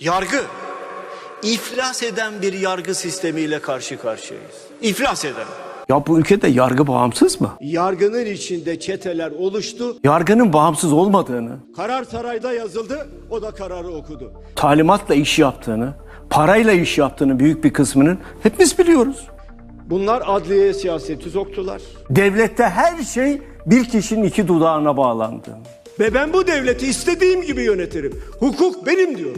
Yargı. İflas eden bir yargı sistemiyle karşı karşıyayız. İflas eden. Ya bu ülkede yargı bağımsız mı? Yargının içinde çeteler oluştu. Yargının bağımsız olmadığını, Karar sarayda yazıldı. O da kararı okudu. talimatla iş yaptığını, parayla iş yaptığını büyük bir kısmının hepimiz biliyoruz. Bunlar adliyeye siyaseti soktular. Devlette her şey bir kişinin iki dudağına bağlandı. Ve ben bu devleti istediğim gibi yönetirim. Hukuk benim diyor.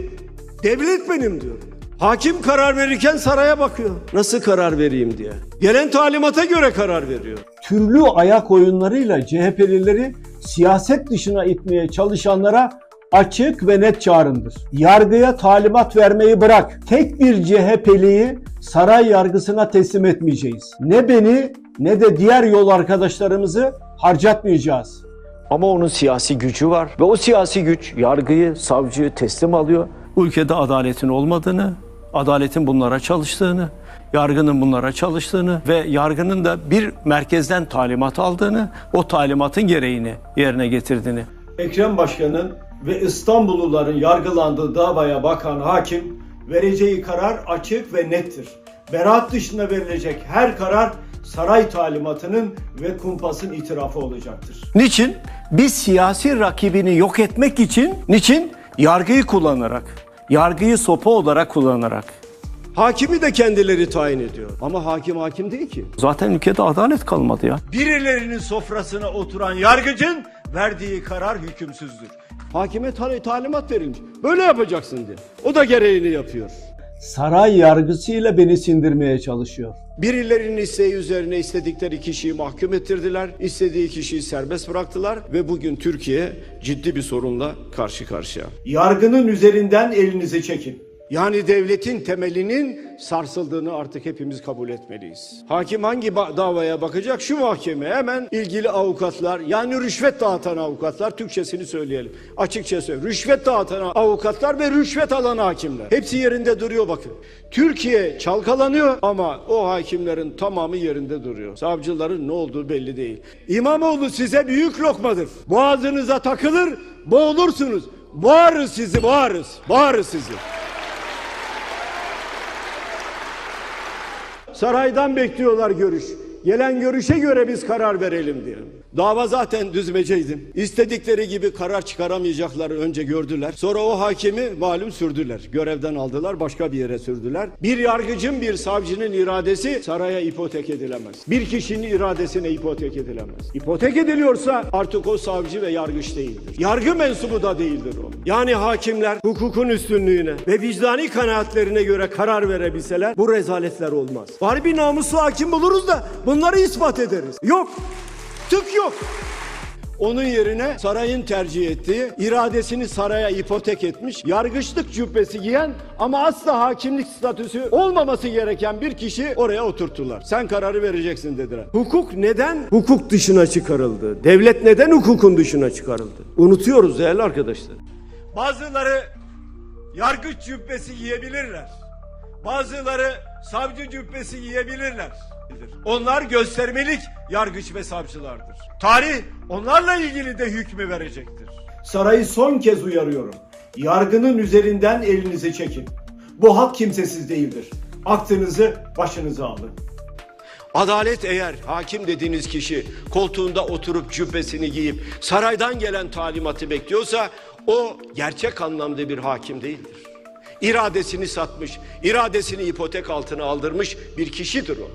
Devlet benim diyor. Hakim karar verirken saraya bakıyor. Nasıl karar vereyim diye. Gelen talimata göre karar veriyor. Türlü ayak oyunlarıyla CHP'lileri siyaset dışına itmeye çalışanlara açık ve net çağrımdır. Yargıya talimat vermeyi bırak. Tek bir CHP'liyi saray yargısına teslim etmeyeceğiz. Ne beni ne de diğer yol arkadaşlarımızı harcatmayacağız. Ama onun siyasi gücü var ve o siyasi güç yargıyı, savcıyı teslim alıyor. Ülkede adaletin olmadığını, adaletin bunlara çalıştığını, yargının bunlara çalıştığını ve yargının da bir merkezden talimat aldığını, o talimatın gereğini yerine getirdiğini. Ekrem Başkan'ın ve İstanbulluların yargılandığı davaya bakan hakim vereceği karar açık ve nettir. Beraat dışında verilecek her karar saray talimatının ve kumpasın itirafı olacaktır. Niçin? Bir siyasi rakibini yok etmek için, niçin? Yargıyı kullanarak, yargıyı sopa olarak kullanarak. Hakimi de kendileri tayin ediyor. Ama hakim hakim değil ki. Zaten ülkede adalet kalmadı ya. Birilerinin sofrasına oturan yargıcın verdiği karar hükümsüzdür. Hakime ta- talimat verilmiş. Böyle yapacaksın diye. O da gereğini yapıyor. Saray yargısıyla beni sindirmeye çalışıyor. Birilerinin isteği üzerine istedikleri kişiyi mahkum ettirdiler. istediği kişiyi serbest bıraktılar ve bugün Türkiye ciddi bir sorunla karşı karşıya. Yargının üzerinden elinizi çekin. Yani devletin temelinin sarsıldığını artık hepimiz kabul etmeliyiz. Hakim hangi davaya bakacak? Şu mahkeme hemen ilgili avukatlar yani rüşvet dağıtan avukatlar Türkçesini söyleyelim. Açıkça söyle. Rüşvet dağıtan avukatlar ve rüşvet alan hakimler. Hepsi yerinde duruyor bakın. Türkiye çalkalanıyor ama o hakimlerin tamamı yerinde duruyor. Savcıların ne olduğu belli değil. İmamoğlu size büyük lokmadır. Boğazınıza takılır, boğulursunuz. Boğarız sizi, boğarız. Boğarız sizi. Saraydan bekliyorlar görüş. Gelen görüşe göre biz karar verelim diye. Dava zaten düzmeceydi. İstedikleri gibi karar çıkaramayacakları önce gördüler. Sonra o hakimi malum sürdüler. Görevden aldılar, başka bir yere sürdüler. Bir yargıcın, bir savcının iradesi saraya ipotek edilemez. Bir kişinin iradesine ipotek edilemez. İpotek ediliyorsa artık o savcı ve yargıç değildir. Yargı mensubu da değildir o. Yani hakimler hukukun üstünlüğüne ve vicdani kanaatlerine göre karar verebilseler bu rezaletler olmaz. Bari bir namuslu hakim buluruz da bunları ispat ederiz. Yok. Tık yok. Onun yerine sarayın tercih ettiği, iradesini saraya ipotek etmiş, yargıçlık cübbesi giyen ama asla hakimlik statüsü olmaması gereken bir kişi oraya oturttular. Sen kararı vereceksin dediler. Hukuk neden hukuk dışına çıkarıldı? Devlet neden hukukun dışına çıkarıldı? Unutuyoruz değerli arkadaşlar. Bazıları yargıç cübbesi giyebilirler. Bazıları savcı cübbesi giyebilirler. Onlar göstermelik yargıç ve savcılardır. Tarih onlarla ilgili de hükmü verecektir. Sarayı son kez uyarıyorum. Yargının üzerinden elinizi çekin. Bu halk kimsesiz değildir. Aklınızı başınıza alın. Adalet eğer hakim dediğiniz kişi koltuğunda oturup cübbesini giyip saraydan gelen talimatı bekliyorsa o gerçek anlamda bir hakim değildir. İradesini satmış, iradesini ipotek altına aldırmış bir kişidir o.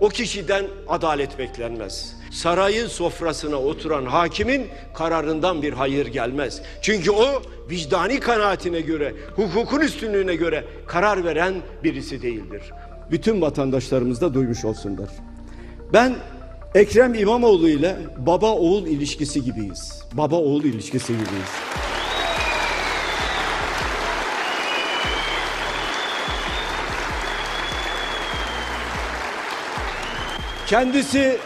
O kişiden adalet beklenmez. Sarayın sofrasına oturan hakimin kararından bir hayır gelmez. Çünkü o vicdani kanaatine göre, hukukun üstünlüğüne göre karar veren birisi değildir. Bütün vatandaşlarımız da duymuş olsunlar. Ben Ekrem İmamoğlu ile baba oğul ilişkisi gibiyiz. Baba oğul ilişkisi gibiyiz. Kendisi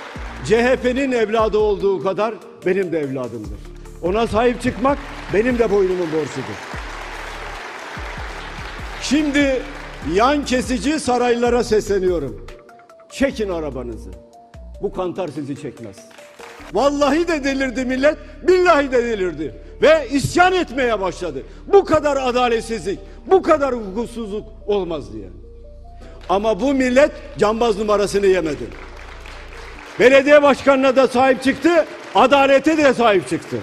CHP'nin evladı olduğu kadar benim de evladımdır. Ona sahip çıkmak benim de boynumun borcudur. Şimdi yan kesici saraylara sesleniyorum. Çekin arabanızı. Bu kantar sizi çekmez. Vallahi de delirdi millet, billahi de delirdi. Ve isyan etmeye başladı. Bu kadar adaletsizlik, Bu kadar hukuksuzluk olmaz diye. Ama bu millet cambaz numarasını yemedi. Belediye başkanına da sahip çıktı, adalete de sahip çıktı.